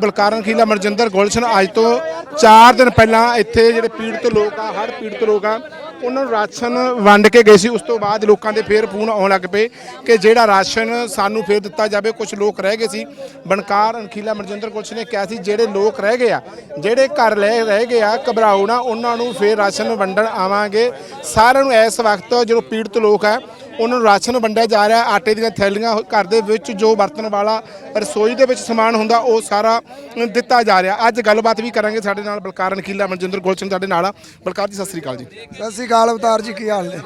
ਬਲਕਾਰਨ ਖੀਲਾ ਮਨਜਿੰਦਰ ਗੁਲਸ਼ਨ ਅੱਜ ਤੋਂ 4 ਦਿਨ ਪਹਿਲਾਂ ਇੱਥੇ ਜਿਹੜੇ ਪੀੜਤ ਲੋਕ ਆ ਹੜ ਪੀੜਤ ਲੋਕ ਆ, ਉਹਨਾਂ ਨੂੰ ਰਾਸ਼ਨ ਵੰਡ ਕੇ ਗਏ ਸੀ। ਉਸ ਤੋਂ ਬਾਅਦ ਲੋਕਾਂ ਦੇ ਫੇਰ ਫੋਨ ਆਉਣ ਲੱਗ ਪਏ ਕਿ ਜਿਹੜਾ ਰਾਸ਼ਨ ਸਾਨੂੰ ਫੇਰ ਦਿੱਤਾ ਜਾਵੇ ਕੁਝ ਲੋਕ ਰਹਿ ਗਏ ਸੀ। ਬਨਕਾਰ ਅਨਖੀਲਾ ਮਨਜਿੰਦਰ ਗੁਲਸ਼ਨ ਨੇ ਕਿਹਾ ਸੀ, ਜਿਹੜੇ ਲੋਕ ਰਹਿ ਗਏ ਆ, ਜਿਹੜੇ ਘਰ ਲੈ ਰਹਿ ਗਏ ਆ, ਘਬਰਾਓ ਨਾ, ਉਹਨਾਂ ਨੂੰ ਫੇਰ ਰਾਸ਼ਨ ਵੰਡਣ ਆਵਾਂਗੇ। ਸਾਰਿਆਂ ਨੂੰ ਇਸ ਵਕਤ ਜਦੋਂ ਪੀੜਤ ਲੋਕ ਆ ਉਹਨਾਂ ਨੂੰ ਰਾਸ਼ਨ ਵੰਡਿਆ ਜਾ ਰਿਹਾ ਆਟੇ ਦੀਆਂ ਥੈਲੀਆਂ ਘਰ ਦੇ ਵਿੱਚ ਜੋ ਵਰਤਣ ਵਾਲਾ ਰਸੋਈ ਦੇ ਵਿੱਚ ਸਮਾਨ ਹੁੰਦਾ ਉਹ ਸਾਰਾ ਦਿੱਤਾ ਜਾ ਰਿਹਾ। ਅੱਜ ਗੱਲਬਾਤ ਵੀ ਕਰਾਂਗੇ ਸਾਡੇ ਨਾਲ ਬਲਕਾਰ ਨਖੀਲਾ ਮਨਜਿੰਦਰ ਗੁਲਸ਼ਨ ਸਾਡੇ ਨਾਲ ਆ। ਬਲਕਾਰ ਜੀ ਸਤਿ ਸ੍ਰੀ ਅਕਾਲ ਜੀ। ਸਤਿ ਸ਼੍ਰੀ ਅਕਾਲ ਅਵਤਾਰ ਜੀ ਕੀ ਹਾਲ ਨੇ?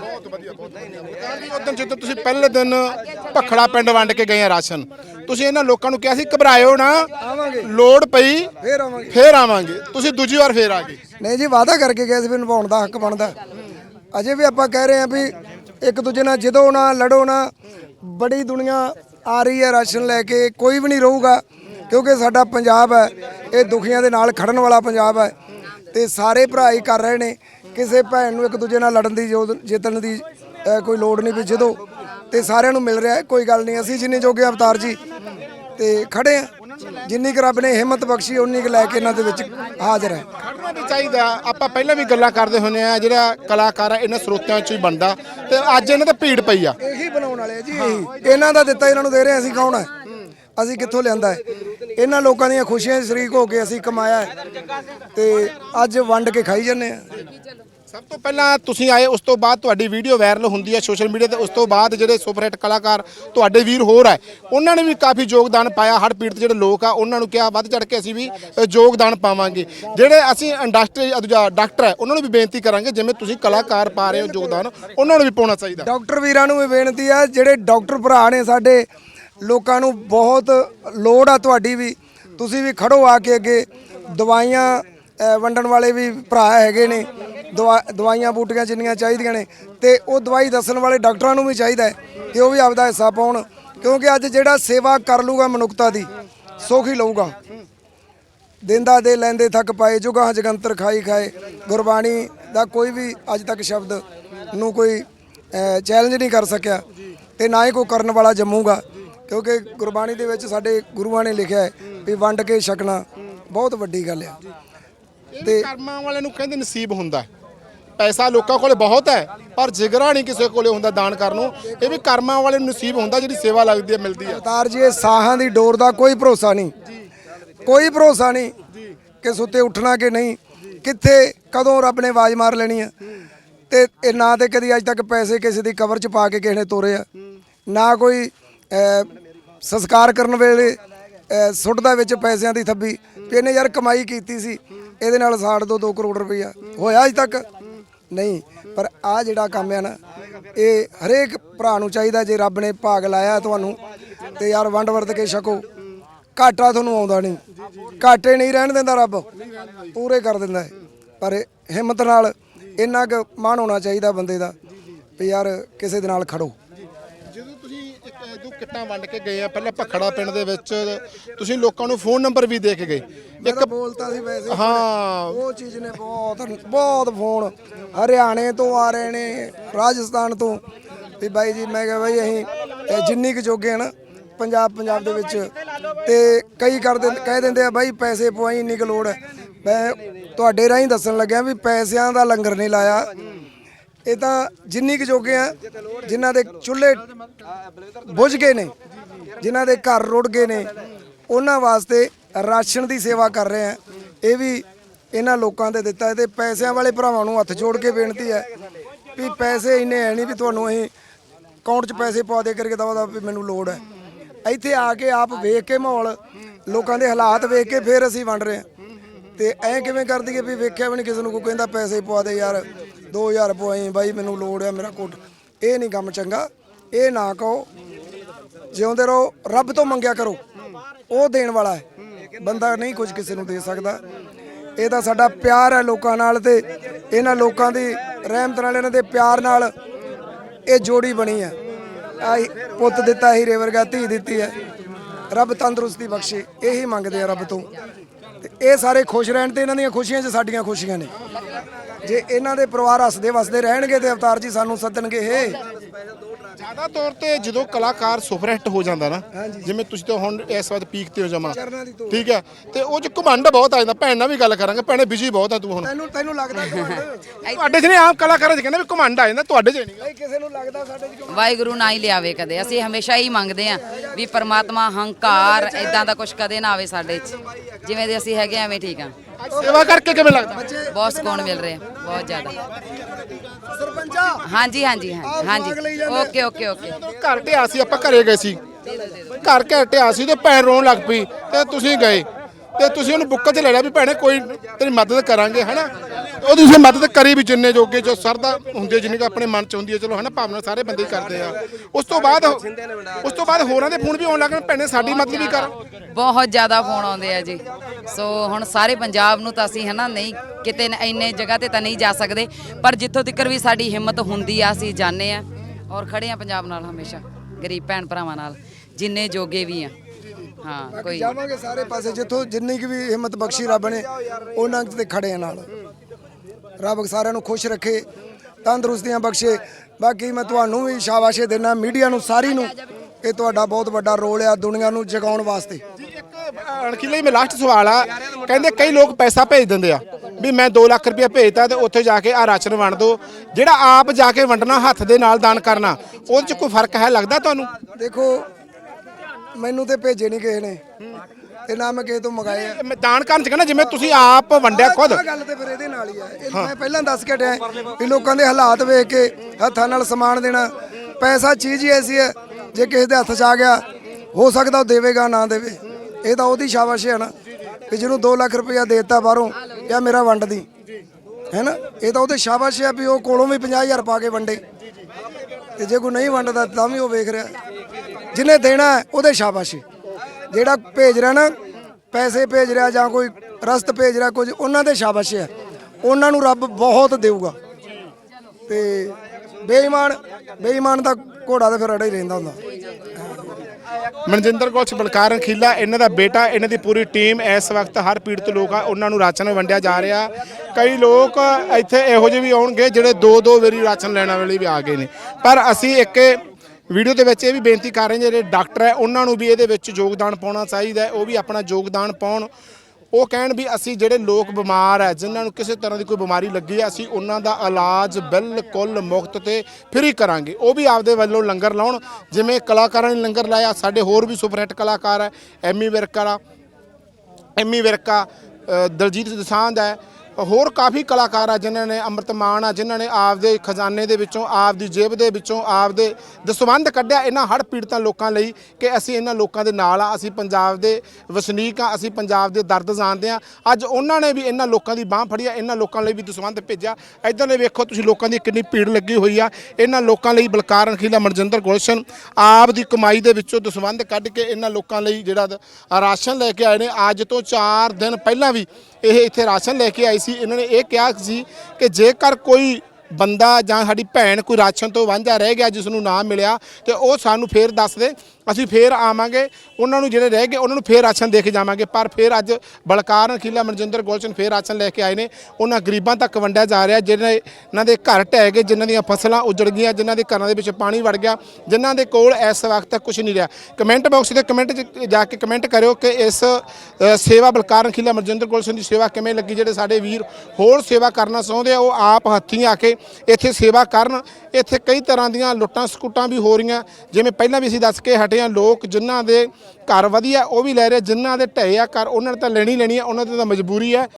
ਜੀ ਉਦੋਂ ਜਦੋਂ ਤੁਸੀਂ ਪਹਿਲੇ ਦਿਨ ਭਖੜਾ ਪਿੰਡ ਵੰਡ ਕੇ ਗਏ ਆ ਰਾਸ਼ਨ ਤੁਸੀਂ ਇਹਨਾਂ ਲੋਕਾਂ ਨੂੰ ਕਿਹਾ ਸੀ ਘਬਰਾਇਓ ਨਾ ਆਵਾਂਗੇ। ਲੋੜ ਪਈ ਫੇਰ ਆਵਾਂਗੇ। ਫੇਰ ਆਵਾਂਗੇ। ਤੁਸੀਂ ਦੂਜੀ ਵਾਰ ਫੇਰ ਆ ਗਏ। ਨਹੀਂ ਜੀ ਵਾਅਦਾ ਕਰਕੇ ਗਏ ਸੀ ਵੀ ਨਿਭਾਉਣ ਦਾ ਹੱਕ ਬਣਦਾ। ਅਜੇ ਵੀ ਆਪਾਂ ਕਹਿ ਰਹੇ ਹਾਂ ਵੀ ਇੱਕ ਦੂਜੇ ਨਾਲ ਜਦੋਂ ਨਾ, ਲੜੋ ਨਾ, ਬੜੀ ਦੁਨੀਆ ਆ ਰਹੀ ਹੈ ਰਾਸ਼ਨ ਲੈ ਕੇ, ਕੋਈ ਵੀ ਨਹੀਂ ਰਹੂਗਾ, ਕਿਉਂਕਿ ਸਾਡਾ ਪੰਜਾਬ ਹੈ, ਇਹ ਦੁਖੀਆਂ ਦੇ ਨਾਲ ਖੜਨ ਵਾਲਾ ਪੰਜਾਬ ਹੈ, ਤੇ ਸਾਰੇ ਭਰਾ ਹੀ ਕਰ ਰਹੇ ਨੇ, ਕਿਸੇ ਭੈਣ ਨੂੰ ਇੱਕ ਦੂਜੇ ਨਾਲ ਲੜਨ ਦੀ ਜੋ- ਜਿੱਤਣ ਦੀ ਕੋਈ ਲੋੜ ਨਹੀਂ ਵੀ ਜਦੋਂ, ਤੇ ਸਾਰਿਆਂ ਨੂੰ ਮਿਲ ਰਿਹਾ ਕੋਈ ਗੱਲ ਨਹੀਂ, ਅਸੀਂ ਜਿੰਨੇ ਜੋਗੇ ਅਵਤਾਰ ਜੀ, ਤੇ ਖੜੇ ਆ ਜਿੰਨੀ ਕੁ ਰੱਬ ਨੇ ਹਿੰਮਤ ਬਖਸ਼ੀ ਉਨੀ ਕੁ ਲੈ ਕੇ ਇਹਨਾਂ ਦੇ ਵਿੱਚ ਹਾਜ਼ਰ ਹੈ। ਖੜਨਾ ਵੀ ਚਾਹੀਦਾ ਆਪਾਂ ਪਹਿਲਾਂ ਵੀ ਗੱਲਾਂ ਕਰਦੇ ਹੁੰਦੇ ਆ ਜਿਹੜਾ ਕਲਾਕਾਰ ਆ ਇਹਨਾਂ ਸਰੋਤਿਆਂ ਚੋਂ ਹੀ ਬਣਦਾ। ਤੇ ਅੱਜ ਇਹਨਾਂ ਤੇ ਭੀੜ ਪਈ ਆ। ਇਹੀ ਬਣਾਉਣ ਵਾਲੇ ਆ ਜੀ ਇਹੀ। ਇਹਨਾਂ ਦਾ ਦਿੱਤਾ ਇਹਨਾਂ ਨੂੰ ਦੇ ਰਹੇ ਹਾਂ, ਅਸੀਂ ਕੌਣ ਹੈ ਅਸੀਂ ਕਿੱਥੋਂ ਲਿਆਂਦਾ ਹੈ? ਇਹਨਾਂ ਲੋਕਾਂ ਦੀਆਂ ਖੁਸ਼ੀਆਂ 'ਚ ਸ਼ਰੀਕ ਹੋ ਕੇ ਅਸੀਂ ਕਮਾਇਆ ਹੈ। ਤੇ ਅੱਜ ਵੰਡ ਕੇ ਖਾਈ ਜਾਂਦੇ ਆ। ਸਭ ਤੋਂ ਪਹਿਲਾਂ ਤੁਸੀਂ ਆਏ ਉਸ ਤੋਂ ਬਾਅਦ ਤੁਹਾਡੀ ਵੀਡੀਓ ਵਾਇਰਲ ਹੁੰਦੀ ਹੈ ਸੋਸ਼ਲ ਮੀਡੀਆ ਤੇ ਉਸ ਤੋਂ ਬਾਅਦ ਜਿਹੜੇ ਸੁਪਰਹਿਟ ਕਲਾਕਾਰ ਤੁਹਾਡੇ ਵੀਰ ਹੋਰ ਹੈ ਉਹਨਾਂ ਨੇ ਵੀ ਕਾਫੀ ਯੋਗਦਾਨ ਪਾਇਆ ਹੜ੍ਹ ਪੀੜਤ ਜਿਹੜੇ ਲੋਕ ਆ ਉਹਨਾਂ ਨੂੰ ਕਿਹਾ ਵੱਧ ਚੜ ਕੇ ਅਸੀਂ ਵੀ ਅ, ਯੋਗਦਾਨ ਪਾਵਾਂਗੇ। ਜਿਹੜੇ ਅਸੀਂ ਇੰਡਸਟਰੀ ਡਾਕਟਰ ਹੈ ਉਹਨਾਂ ਨੂੰ ਵੀ ਬੇਨਤੀ ਕਰਾਂਗੇ ਜਿਵੇਂ ਤੁਸੀਂ ਕਲਾਕਾਰ ਪਾ ਰਹੇ ਹੋ ਯੋਗਦਾਨ ਉਹਨਾਂ ਨੂੰ ਵੀ ਪਾਉਣਾ ਚਾਹੀਦਾ। ਡਾਕਟਰ ਵੀਰਾਂ ਨੂੰ ਵੀ ਬੇਨਤੀ ਆ ਜਿਹੜੇ ਡਾਕਟਰ ਭਰਾ ਨੇ ਸਾਡੇ ਲੋਕਾਂ ਨੂੰ ਬਹੁਤ ਲੋੜ ਆ ਤੁਹਾਡੀ ਵੀ ਤੁਸੀਂ ਵੀ ਖੜੋ ਆ ਕੇ ਅੱਗੇ ਦਵਾਈਆਂ ਅ, ਵੰਡਣ ਵਾਲੇ ਵੀ ਭਰਾ ਹੈਗੇ ਨੇ ਦਵਾ- ਦਵਾਈਆਂ ਬੂਟੀਆਂ ਜਿੰਨੀਆਂ ਚਾਹੀਦੀਆਂ ਨੇ ਤੇ ਉਹ ਦਵਾਈ ਦੱਸਣ ਵਾਲੇ ਡਾਕਟਰਾਂ ਨੂੰ ਵੀ ਚਾਹੀਦਾ ਹੈ ਕਿ ਉਹ ਵੀ ਆਪਦਾ ਹਿੱਸਾ ਪਾਉਣ ਕਿਉਂਕਿ ਅੱਜ ਜਿਹੜਾ ਸੇਵਾ ਕਰ ਲੂਗਾ ਮਨੁੱਖਤਾ ਦੀ ਸੁੱਖ ਹੀ ਲਊਗਾ ਦਿੰਦਾ ਦੇ ਲੈਂਦੇ ਥੱਕ ਪਾਏ ਜੁਗਾ ਜਗੰਤਰ ਖਾਈ ਖਾਏ ਗੁਰਬਾਣੀ ਦਾ ਕੋਈ ਵੀ ਅੱਜ ਤੱਕ ਸ਼ਬਦ ਨੂੰ ਕੋਈ ਚੈਲੰਜ ਨਹੀਂ ਕਰ ਸਕਿਆ ਤੇ ਨਾ ਹੀ ਕੋਈ ਕਰਨ ਵਾਲਾ ਜੰਮੂਗਾ ਕਿਉਂਕਿ ਗੁਰਬਾਣੀ ਦੇ ਵਿੱਚ ਸਾਡੇ ਗੁਰੂਆਂ ਨੇ ਲਿਖਿਆ ਹੈ ਵੀ ਵੰਡ ਕੇ ਛਕਣਾ ਬਹੁਤ ਵੱਡੀ ਗੱਲ ਆ ਇਹ ਵੀ ਕਰਮਾਂ ਵਾਲਿਆਂ ਨੂੰ ਕਹਿੰਦੇ ਨਸੀਬ ਹੁੰਦਾ ਹੈ। ਪੈਸਾ ਲੋਕਾਂ ਕੋਲ ਬਹੁਤ ਹੈ, ਪਰ ਜਿਗਰਾ ਨਹੀਂ ਕਿਸੇ ਕੋਲੇ ਹੁੰਦਾ ਦਾਨ ਕਰਨ ਨੂੰ। ਇਹ ਵੀ ਕਰਮਾਂ ਵਾਲੇ ਨੂੰ ਨਸੀਬ ਹੁੰਦਾ ਜਿਹੜੀ ਸੇਵਾ ਲੱਗਦੀ ਹੈ, ਮਿਲਦੀ ਹੈ। ਅਵਤਾਰ ਜੀ, ਇਹ ਸਾਹਾਂ ਦੀ ਡੋਰ ਦਾ ਕੋਈ ਭਰੋਸਾ ਨਹੀਂ। ਕੋਈ ਭਰੋਸਾ ਨਹੀਂ ਕਿ ਸੁੱਤੇ ਉੱਠਣਾ ਕਿ ਨਹੀਂ। ਕਿੱਥੇ, ਕਦੋਂ ਰੱਬ ਨੇ ਆਵਾਜ਼ ਮਾਰ ਲੈਣੀ ਆ ਤੇ ਇਹ ਨਾ ਤੇ ਕਦੀ ਅੱਜ ਤੱਕ ਪੈਸੇ ਕਿਸੇ ਦੀ ਕਬਰ ਚ ਪਾ ਕੇ ਕਿਸੇ ਨੇ ਤੋਰੇ ਆ। ਨਾ ਕੋਈ ਸੰਸਕਾਰ ਕਰਨ ਵੇਲੇ ਸੁੱਟਦਾ ਵਿੱਚ ਪੈਸਿਆਂ ਦੀ ਥੱਬੀ। ਵੀ ਇਹਨੇ ਯਾਰ ਕਮਾਈ ਕੀਤੀ ਸੀ, ਇਹਦੇ ਨਾਲ ਸਾੜ ਦੋ 2 ਕਰੋੜ ਰੁਪਈਆ ਹੋਇਆ ਅੱਜ ਤੱਕ। ਨਹੀਂ, ਪਰ ਆ ਜਿਹੜਾ ਕੰਮ ਆ ਨਾ, ਇਹ ਹਰੇਕ ਭਰਾ ਨੂੰ ਚਾਹੀਦਾ ਜੇ ਰੱਬ ਨੇ ਭਾਗ ਲਾਇਆ ਤੁਹਾਨੂੰ, ਤੇ ਯਾਰ ਵੰਡ ਵਰਤ ਕੇ ਛਕੋ। ਘਾਟਾ ਤੁਹਾਨੂੰ ਆਉਂਦਾ ਨਹੀਂ। ਘਾਟੇ ਨਹੀਂ ਰਹਿਣ ਦਿੰਦਾ ਰੱਬ, ਪੂਰੇ ਕਰ ਦਿੰਦਾ ਹੈ। ਪਰ ਹਿੰਮਤ ਨਾਲ ਇੰਨਾ ਕੁ ਮਾਣ ਹੋਣਾ ਚਾਹੀਦਾ ਬੰਦੇ ਦਾ, ਵੀ ਯਾਰ ਕਿਸੇ ਦੇ ਨਾਲ ਖੜੋ। ਤੁਸੀਂ ਇੱਕ ਦੋ ਕਿੱਟਾਂ ਵੰਡ ਕੇ ਗਏ ਆ ਪਹਿਲਾਂ ਭਖੜਾ ਪਿੰਡ ਦੇ ਵਿੱਚ। ਤੁਸੀਂ ਲੋਕਾਂ ਨੂੰ ਫੋਨ ਨੰਬਰ ਵੀ ਦੇ ਕੇ ਗਏ। ਇੱਕ ਬੋਲਤਾ ਸੀ ਵੈਸੇ। ਹਾਂ। ਉਹ ਚੀਜ਼ ਨੇ ਬਹੁਤ ਬਹੁਤ ਫੋਨ ਹਰਿਆਣੇ ਤੋਂ ਆ ਰਹੇ ਨੇ ਰਾਜਸਥਾਨ ਤੋਂ। ਵੀ ਬਾਈ ਜੀ ਮੈਂ ਕਿਹਾ ਬਾਈ ਅਸੀਂ ਇਹ ਜਿੰਨੀ ਕੁ ਜੋਗੇ ਆ ਨਾ ਪੰਜਾਬ ਪੰਜਾਬ ਦੇ ਵਿੱਚ। ਤੇ ਕਈ ਕਰ ਦਿੰਦੇ ਕਹਿ ਦਿੰਦੇ ਆ ਬਾਈ ਪੈਸੇ ਪਵਾਈ ਇੰਨੀ ਕੁ ਲੋੜ ਹੈ। ਮੈਂ ਤੁਹਾਡੇ ਰਾਹੀਂ ਦੱਸਣ ਲੱਗਿਆ ਵੀ ਪੈਸਿਆਂ ਦਾ ਲੰਗਰ ਨਹੀਂ ਲਾਇਆ। ਇਹ ਤਾਂ ਜਿੰਨੀ ਕੁ ਜੋਗੇ ਆ, ਜਿਨ੍ਹਾਂ ਦੇ ਚੁੱਲ੍ਹੇ ਬੁਝ ਗਏ ਨੇ, ਜਿਨ੍ਹਾਂ ਦੇ ਘਰ ਰੁੜ ਗਏ ਨੇ, ਉਹਨਾਂ ਵਾਸਤੇ ਰਾਸ਼ਨ ਦੀ ਸੇਵਾ ਕਰ ਰਹੇ ਆ। ਇਹ ਵੀ ਇਹਨਾਂ ਲੋਕਾਂ ਦੇ ਦਿੱਤਾ। ਹੈ ਤੇ ਪੈਸਿਆਂ ਵਾਲੇ ਭਰਾਵਾਂ ਨੂੰ ਹੱਥ ਜੋੜ ਕੇ ਬੇਨਤੀ ਹੈ ਵੀ ਪੈਸੇ ਇੰਨੇ ਹੈ ਨਹੀਂ ਵੀ ਤੁਹਾਨੂੰ ਅਸੀਂ ਅਕਾਊਂਟ 'ਚ ਪੈਸੇ ਪਾ ਦੇ ਕਰਕੇ ਦਵਾ ਦਾ ਵੀ ਮੈਨੂੰ ਲੋੜ ਹੈ। ਇੱਥੇ ਆ ਕੇ ਆਪ ਵੇਖ ਕੇ ਮਾਹੌਲ, ਲੋਕਾਂ ਦੇ ਹਾਲਾਤ ਵੇਖ ਕੇ ਫਿਰ ਅਸੀਂ ਵੰਡ ਰਹੇ ਹਾਂ। ਤੇ ਐ ਕਿਵੇਂ ਕਰ ਦਈਏ ਵੀ ਵੇਖਿਆ ਵੀ ਨਹੀਂ ਕਿਸੇ ਨੂੰ ਕੋਈ ਕਹਿੰਦਾ ਪੈਸੇ ਪਵਾ ਦੇ ਯਾਰ। 2000 ਪਵਾਈ ਬਾਈ ਮੈਨੂੰ ਲੋੜ ਹੈ ਮੇਰਾ ਕੋਟ। ਇਹ ਨਹੀਂ ਕੰਮ ਚੰਗਾ, ਇਹ ਨਾ ਕਹੋ। ਜਿਉਂਦੇ ਰਹੋ, ਰੱਬ ਤੋਂ ਮੰਗਿਆ ਕਰੋ। ਉਹ ਦੇਣ ਵਾਲਾ ਹੈ। ਬੰਦਾ ਨਹੀਂ ਕੁਝ ਕਿਸੇ ਨੂੰ ਦੇ ਸਕਦਾ। ਇਹ ਤਾਂ ਸਾਡਾ ਪਿਆਰ ਹੈ ਲੋਕਾਂ ਨਾਲ ਤੇ ਇਹਨਾਂ ਲੋਕਾਂ ਦੀ ਰਹਿਮਤ ਨਾਲ, ਇਹਨਾਂ ਦੇ ਪਿਆਰ ਨਾਲ ਇਹ ਜੋੜੀ ਬਣੀ ਹੈ। ਆਹੀ ਪੁੱਤ ਦਿੱਤਾ ਹੀ ਵਰਗਾ ਧੀ ਦਿੱਤੀ ਹੈ। ਰੱਬ ਤੰਦਰੁਸਤੀ ਬਖਸ਼ੇ। ਇਹੀ ਮੰਗਦੇ ਆ ਰੱਬ ਤੋਂ। ਤੇ ਇਹ ਸਾਰੇ ਖੁਸ਼ ਰਹਿਣ ਤੇ ਇਹਨਾਂ ਦੀਆਂ ਖੁਸ਼ੀਆਂ 'ਚ ਸਾਡੀਆਂ ਖੁਸ਼ੀਆਂ ਨੇ। ਜੇ ਇਹਨਾਂ ਦੇ ਪਰਿਵਾਰ ਹੱਸਦੇ ਵਸਦੇ ਰਹਿਣਗੇ ਤੇ ਅਵਤਾਰ ਜੀ ਸਾਨੂੰ ਸੱਦਣਗੇ ਹੇ ਜ਼ਿਆਦਾ ਤੌਰ ਤੇ ਜਦੋਂ ਕਲਾਕਾਰ ਸੁਪਰ ਹਿੱਟ ਹੋ ਜਾਂਦਾ ਨਾ। ਜਿਵੇਂ ਤੁਸੀਂ ਤਾਂ ਹੁਣ ਇਸ ਵਕਤ ਪੀਕ ਤੇ ਹੋ ਧੂੜ। ਠੀਕ ਹੈ ਤੇ ਉਹ ਚ ਘਮੰਡ ਬਹੁਤ ਆ ਜਾਂਦਾ। ਭੈਣ ਨਾਲ ਵੀ ਗੱਲ ਕਰਾਂਗੇ ਭੈਣੇ ਬਿਜ਼ੀ ਬਹੁਤ ਆ ਤੂੰ ਹੁਣ। ਤੈਨੂੰ ਤੈਨੂੰ ਲੱਗਦਾ ਘਮੰਡ? ਤੁਹਾਡੇ ਚ ਨਹੀਂ ਆਮ ਕਲਾਕਾਰਾਂ ਚ ਕਹਿੰਦੇ ਵੀ ਘਮੰਡ ਆ ਜਾਂਦਾ ਤੁਹਾਡੇ ਚ ਨਹੀਂ। ਕਿਸੇ ਨੂੰ ਲੱਗਦਾ ਸਾਡੇ ਚ ਘਮੰਡ। ਵਾਹਿਗੁਰੂ ਨਾ ਹੀ ਲਿਆਵੇ ਕਦੇ। ਅਸੀਂ ਹਮੇਸ਼ਾ ਹੀ ਮੰਗਦੇ ਆਂ ਵੀ ਪਰਮਾਤਮਾ ਹੰਕਾਰ ਇਦਾਂ ਦਾ ਕੁਝ ਕਦੇ ਨਾ ਆਵੇ ਸਾਡੇ 'ਚ। ਜਿਵੇਂ ਦੇ ਅਸੀਂ ਹੈਗੇ ਆਂ, ਐਵੇਂ ਠੀਕ ਆ। ਸੇਵਾ ਕਰਕੇ ਕਿਵੇਂ ਲੱਗਦਾ? ਬਹੁਤ ਸਕੂਨ ਮਿਲ ਰਿਹਾ ਬਹੁਤ ਜ਼ਿਆਦਾ। ਸਰਪੰਚਾ? ਹਾਂਜੀ ਹਾਂਜੀ ਹਾਂਜੀ। Okay okay okay. ਘਰ ਢਿਆ ਸੀ ਆਪਾਂ ਘਰੇ ਗਏ ਸੀ। ਘਰ ਘਰ ਢਿਆ ਸੀ ਤੇ ਭੈਣ ਰੋਣ ਲੱਗ ਪਈ ਤੇ ਤੁਸੀਂ ਗਏ। ਤੇ ਤੁਸੀਂ ਉਹਨੂੰ ਬੁੱਕ 'ਚ ਲੈ ਲਿਆ ਵੀ ਭੈਣੇ ਕੋਈ ਤੇਰੀ ਮਦਦ ਕਰਾਂਗੇ ਹਨਾ? ਉਹ ਤੁਸੀਂ ਮਦਦ ਕਰੀ ਵੀ ਜਿੰਨੇ ਜੋਗੇ ਜੋ ਸਰਦਾ ਹੁੰਦੀ ਹੈ ਜਿੰਨੀ ਕੁ ਆਪਣੇ ਮਨ 'ਚ ਹੁੰਦੀ ਹੈ ਚਲੋ ਹਨਾ ਭਾਵਨਾ ਸਾਰੇ ਬੰਦੇ ਹੀ ਕਰਦੇ ਆ। ਉਸ ਤੋਂ ਬਾਅਦ ਉਸ ਤੋਂ ਬਾਅਦ ਹੋਰਾਂ ਦੇ ਫੋਨ ਵੀ ਆਉਣ ਲੱਗ ਗਏ ਭੈਣੇ ਸਾਡੀ ਮਦਦ ਵੀ ਕਰ। ਬਹੁਤ ਜ਼ਿਆਦਾ ਫੋਨ ਆਉਂਦੇ ਆ ਜੀ। ਸੋ ਹੁਣ ਸਾਰੇ ਪੰਜਾਬ ਨੂੰ ਤਾਂ ਅਸੀਂ ਹਨਾ ਨਹੀਂ ਕਿਤੇ ਇੰਨੇ ਜਗ੍ਹਾ ਤੇ ਤਾਂ ਨਹੀਂ ਜਾ ਸਕਦੇ ਪਰ ਜਿੱਥੋਂ ਤੱਕ ਵੀ ਸਾਡੀ ਹਿੰਮਤ ਹੁੰਦੀ ਆ ਅਸੀਂ ਜਾਂਦੇ ਆ। ਔਰ ਖੜੇ ਆ ਪੰਜਾਬ ਨਾਲ ਹਮੇਸ਼ਾ ਗਰੀਬ ਭੈਣ ਭਰਾਵਾਂ ਨਾਲ ਜਿੰਨੇ ਜੋਗੇ ਵੀ ਆ। ਹਾਂ ਕੋਈ ਜਾਵਾਂਗੇ ਸਾਰੇ ਪਾਸੇ ਜਿੱਥੋਂ ਜਿੰਨੀ ਕੁ ਵੀ ਹਿੰਮਤ ਬਖਸ਼ੀ ਰੱਬ ਨੇ ਉਹਨਾਂ ਤੇ ਖੜੇ ਆ ਨਾਲ। ਰੱਬ ਸਾਰਿਆਂ ਨੂੰ ਖੁਸ਼ ਰੱਖੇ ਤੰਦਰੁਸਤੀਆਂ ਬਖਸ਼ੇ। ਬਾਕੀ ਮੈਂ ਤੁਹਾਨੂੰ ਵੀ ਸ਼ਾਬਾਸ਼ੇ ਦੇਣਾ ਮੀਡੀਆ ਨੂੰ ਸਾਰੀ ਨੂੰ ਇਹ ਤੁਹਾਡਾ ਬਹੁਤ ਵੱਡਾ ਰੋਲ ਆ ਦੁਨੀਆ ਨੂੰ ਜਗਾਉਣ ਵਾਸਤੇ। ਅਣਖੀਲਾ ਹੀ ਮੈਂ ਲਾਸਟ ਸਵਾਲ ਆ। ਕਹਿੰਦੇ ਕਈ ਲੋਕ ਪੈਸਾ ਭੇਜ ਦਿੰਦੇ ਆ ਵੀ ਮੈਂ 2 ਲੱਖ ਰੁਪਏ ਭੇਜਤਾ ਤੇ ਉੱਥੇ ਜਾ ਕੇ ਆ ਰਾਸ਼ਨ ਵੰਡ ਦਿਓ ਜਿਹੜਾ ਆਪ ਜਾ ਕੇ ਵੰਡਣਾ ਹੱਥ ਦੇ ਨਾਲ ਦਾਨ ਕਰਨਾ ਉਹਦੇ 'ਚ ਕੋਈ ਫ਼ਰਕ ਹੈ ਲੱਗਦਾ ਤੁਹਾਨੂੰ? ਦੇਖੋ ਮੈਨੂੰ ਤੇ ਭੇਜੇ ਨਹੀਂ ਕਿਸੇ ਨੇ। ਤੇ ਨਾ ਮੈਂ ਕਿਸੇ ਤੋਂ ਮੰਗਾਏ ਆ। ਮੈਂ ਦਾਨ ਕਰਨ ਚ ਕਹਿੰਦਾ ਜਿਵੇਂ ਤੁਸੀਂ ਆਪ ਵੰਡਿਆ ਖੁਦ। ਆਹ ਗੱਲ ਤੇ ਫਿਰ ਇਹਦੇ ਨਾਲ ਹੀ ਆ। ਇਹ ਮੈਂ ਪਹਿਲਾਂ ਦੱਸ ਕੇ ਹਟਿਆ ਵੀ ਲੋਕਾਂ ਦੇ ਹਾਲਾਤ ਵੇਖ ਕੇ ਹੱਥਾਂ ਨਾਲ ਸਮਾਨ ਦੇਣਾ। ਪੈਸਾ ਚੀਜ਼ ਹੀ ਐਸੀ ਹੈ ਜੇ ਕਿਸੇ ਦੇ ਹੱਥ 'ਚ ਆ ਗਿਆ ਹੋ ਸਕਦਾ ਉਹ ਦੇਵੇਗਾ ਨਾ ਦੇਵੇ। ਇਹ ਤਾਂ ਉਹਦੀ ਸ਼ਾਬਾਸ਼ ਹੈ ਨਾ ਕਿ ਜਿਹਨੂੰ 2 ਲੱਖ ਰੁਪਇਆ ਦੇਤਾ ਬਾਹਰੋਂ ਜਾਂ ਮੇਰਾ ਵੰਡ ਦੀ। ਹੈਨਾ ਇਹ ਤਾਂ ਉਹਦੇ ਸ਼ਾਬਾਸ਼ ਹੈ ਵੀ ਉਹ ਕੋਲੋਂ ਵੀ 50000 ਪਾ ਕੇ ਵੰਡੇ। ਤੇ ਜੇ ਕੋਈ ਨਹੀਂ ਵੰਡਦਾ ਤਾਂ ਵੀ ਉਹ ਵੇਖ ਰਿਹਾ। ਜਿਹਨੇ ਦੇਣਾ ਹੈ, ਉਹਦੇ ਸ਼ਾਬਾਸ਼ ਹੈ। ਜਿਹੜਾ ਭੇਜ ਰਿਹਾ ਨਾ, ਪੈਸੇ ਭੇਜ ਰਿਹਾ ਜਾਂ ਕੋਈ ਰਸਤ ਭੇਜ ਰਿਹਾ, ਕੁਝ ਉਹਨਾਂ ਦੇ ਸ਼ਾਬਾਸ਼ ਹੈ। ਉਹਨਾਂ ਨੂੰ ਰੱਬ ਬਹੁਤ ਦੇਊਗਾ। ਤੇ ਬੇਈਮਾਨ ਬੇਈਮਾਨ ਦਾ ਘੋੜਾ ਤਾਂ ਫਿਰ ਅੜਾ ਹੀ ਰਹਿੰਦਾ ਹੁੰਦਾ। ਮਨਜਿੰਦਰ ਕੌਰ ਬਲਕਾਰ ਖੀਲਾ ਇਹਨਾਂ ਦਾ ਬੇਟਾ, ਇਹਨਾਂ ਦੀ ਪੂਰੀ ਟੀਮ ਇਸ ਵਕਤ ਹਰ ਪੀੜਤ ਲੋਕ ਆ, ਉਹਨਾਂ ਨੂੰ ਰਾਸ਼ਨ ਵੰਡਿਆ ਜਾ ਰਿਹਾ। ਕਈ ਲੋਕ ਇੱਥੇ ਇਹੋ ਜਿਹੇ ਵੀ ਆਉਣਗੇ ਜਿਹੜੇ ਦੋ ਦੋ ਵਾਰੀ ਰਾਸ਼ਨ ਲੈਣ ਵਾਲੇ ਵੀ ਆ ਗਏ ਨੇ। ਪਰ ਅਸੀਂ ਇੱਕ ਵੀਡੀਓ ਦੇ ਵਿੱਚ ਇਹ ਵੀ ਬੇਨਤੀ ਕਰ ਰਹੇ ਜਿਹੜੇ ਡਾਕਟਰ ਹੈ, ਉਹਨਾਂ ਨੂੰ ਵੀ ਇਹਦੇ ਵਿੱਚ ਯੋਗਦਾਨ ਪਾਉਣਾ ਚਾਹੀਦਾ ਹੈ, ਉਹ ਵੀ ਆਪਣਾ ਯੋਗਦਾਨ ਪਾਉਣ। ਉਹ ਕਹਿਣ ਵੀ ਅਸੀਂ ਜਿਹੜੇ ਲੋਕ ਬਿਮਾਰ ਹੈ, ਜਿਨ੍ਹਾਂ ਨੂੰ ਕਿਸੇ ਤਰ੍ਹਾਂ ਦੀ ਕੋਈ ਬਿਮਾਰੀ ਲੱਗੀ ਹੈ, ਅਸੀਂ ਉਹਨਾਂ ਦਾ ਇਲਾਜ ਬਿਲਕੁਲ ਮੁਫਤ ਤੇ ਫ੍ਰੀ ਕਰਾਂਗੇ। ਉਹ ਵੀ ਆਪਦੇ ਵੱਲੋਂ ਲੰਗਰ ਲਾਉਣ। ਜਿਵੇਂ ਕਲਾਕਾਰਾਂ ਨੇ ਲੰਗਰ ਲਾਇਆ, ਸਾਡੇ ਹੋਰ ਵੀ ਸੁਪਰਹਿੱਟ ਕਲਾਕਾਰ ਹੈ, ਐਮੀ ਵਿਰਕਾ ਐਮੀ ਵਿਰਕਾ ਦਲਜੀਤ ਦਸਾਂਝ ਹੈ। ਹੋਰ ਕਾਫੀ ਕਲਾਕਾਰ ਆ ਜਿਨ੍ਹਾਂ ਨੇ ਅੰਮ੍ਰਿਤ ਮਾਨ ਆ, ਜਿਨ੍ਹਾਂ ਨੇ ਆਪਦੇ ਖਜ਼ਾਨੇ ਦੇ ਵਿੱਚੋਂ, ਆਪਦੀ ਜੇਬ ਦੇ ਵਿੱਚੋਂ ਆਪਦੇ ਦਸਵੰਧ ਕੱਢਿਆ ਇਹਨਾਂ ਹੜ੍ਹ ਪੀੜਤਾਂ ਲੋਕਾਂ ਲਈ ਕਿ ਅਸੀਂ ਇਹਨਾਂ ਲੋਕਾਂ ਦੇ ਨਾਲ ਆ, ਅਸੀਂ ਪੰਜਾਬ ਦੇ ਵਸਨੀਕ ਆ, ਅਸੀਂ ਪੰਜਾਬ ਦੇ ਦਰਦ ਜਾਣਦੇ ਆ। ਅੱਜ ਉਹਨਾਂ ਨੇ ਵੀ ਇਹਨਾਂ ਲੋਕਾਂ ਦੀ ਬਾਹ ਫੜੀ ਆ ਇਹਨਾਂ ਲੋਕਾਂ ਲਈ ਵੀ ਦਸਵੰਧ ਭੇਜਿਆ। ਇੱਧਰਲੇ ਵੇਖੋ, ਤੁਸੀਂ ਲੋਕਾਂ ਦੀ ਕਿੰਨੀ ਭੀੜ ਲੱਗੀ ਹੋਈ ਆ। ਇਹਨਾਂ ਲੋਕਾਂ ਲਈ ਬਲਕਾਰ ਅਣਖੀਲਾ ਮਨਜਿੰਦਰ ਗੁਲਸ਼ਨ ਆਪ ਦੀ ਕਮਾਈ ਦੇ ਵਿੱਚੋਂ ਦਸਵੰਧ ਕੱਢ ਕੇ ਇਹਨਾਂ ਲੋਕਾਂ ਲਈ ਜਿਹੜਾ ਰਾਸ਼ਨ ਲੈ ਕੇ ਆਏ ਨੇ। ਅੱਜ ਤੋਂ 4 ਦਿਨ ਪਹਿਲਾਂ ਵੀ ਇਹ ਇੱਥੇ ਰਾਸ਼ਨ ਲੈ ਕੇ ਆਈ ਸੀ। ਇਹਨਾਂ ਨੇ ਇਹ ਕਿਹਾ ਸੀ ਕਿ ਜੇਕਰ ਕੋਈ ਬੰਦਾ ਜਾਂ ਸਾਡੀ ਭੈਣ ਕੋਈ ਰਾਸ਼ਨ ਤੋਂ ਵਾਂਝਾ ਰਹਿ ਗਿਆ ਜਿਸ ਨੂੰ ਨਾ ਮਿਲਿਆ, ਤੇ ਉਹ ਸਾਨੂੰ ਫੇਰ ਦੱਸ ਦੇ। ਅਸੀਂ ਫੇਰ ਆਵਾਂਗੇ, ਉਹਨਾਂ ਨੂੰ ਜਿਹੜੇ ਰਹਿ ਗਏ, ਉਹਨਾਂ ਨੂੰ ਫੇਰ ਰਾਸ਼ਨ ਦੇ ਕੇ ਜਾਵਾਂਗੇ। ਪਰ ਫੇਰ ਅੱਜ ਬਲਕਾਰ, ਅਖੀਲਾ, ਮਨਜਿੰਦਰ ਗੋਲਸ਼ਨ ਫੇਰ ਰਾਸ਼ਨ ਲੈ ਕੇ ਆਏ ਨੇ। ਉਹਨਾਂ ਗਰੀਬਾਂ ਤੱਕ ਵੰਡਿਆ ਜਾ ਰਿਹਾ ਜਿਹੜੇ ਇਹਨਾਂ ਦੇ ਘਰ ਢਹਿ ਗਏ ਜਿਨ੍ਹਾਂ ਦੀਆਂ ਫਸਲਾਂ ਉਜੜ ਗਈਆਂ ਜਿਨ੍ਹਾਂ ਦੇ ਘਰਾਂ ਦੇ ਵਿੱਚ ਪਾਣੀ ਵੜ ਗਿਆ ਜਿਨ੍ਹਾਂ ਦੇ ਕੋਲ ਇਸ ਵਕਤ ਕੁਝ ਨਹੀਂ ਰਿਹਾ। ਕਮੈਂਟ ਬਾਕਸ ਦੇ ਕਮੈਂਟ 'ਚ ਜਾ ਕੇ ਕਮੈਂਟ ਕਰਿਓ ਕਿ ਇਸ ਸੇਵਾ ਬਲਕਾਰ, ਅਖੀਲਾ, ਮਨਜਿੰਦਰ ਗੋਲਸ਼ਨ ਦੀ ਸੇਵਾ ਕਿਵੇਂ ਲੱਗੀ, ਜਿਹੜੇ ਸਾਡੇ ਵੀਰ ਹੋਰ ਸੇਵਾ ਕਰਨਾ ਚਾਹੁੰਦੇ ਆ, ਉਹ ਆਪ ਹੱਥੀਂ ਆ ਕੇ ਇੱਥੇ ਸੇਵਾ ਕਰਨ। ਇੱਥੇ ਕਈ ਤਰ੍ਹਾਂ ਦੀਆਂ ਲੁੱਟਾਂ ਸਕੂਟਾਂ ਵੀ ਹੋ ਰਹੀਆਂ। ਜਿਵੇਂ ਪਹਿਲਾਂ ਵੀ ਅਸੀਂ ਦੱਸ ਕੇ ਹਟੇ ਆ, ਲੋਕ ਜਿਨ੍ਹਾਂ ਦੇ ਘਰ ਵਧੀਆ ਉਹ ਵੀ ਲੈ ਰਹੇ ਜਿਨ੍ਹਾਂ ਦੇ ਢਏ ਆ ਘਰ, ਉਹਨਾਂ ਨੇ ਤਾਂ ਲੈਣੀ ਲੈਣੀ ਆ, ਉਹਨਾਂ ਦੀ ਤਾਂ ਮਜਬੂਰੀ ਹੈ।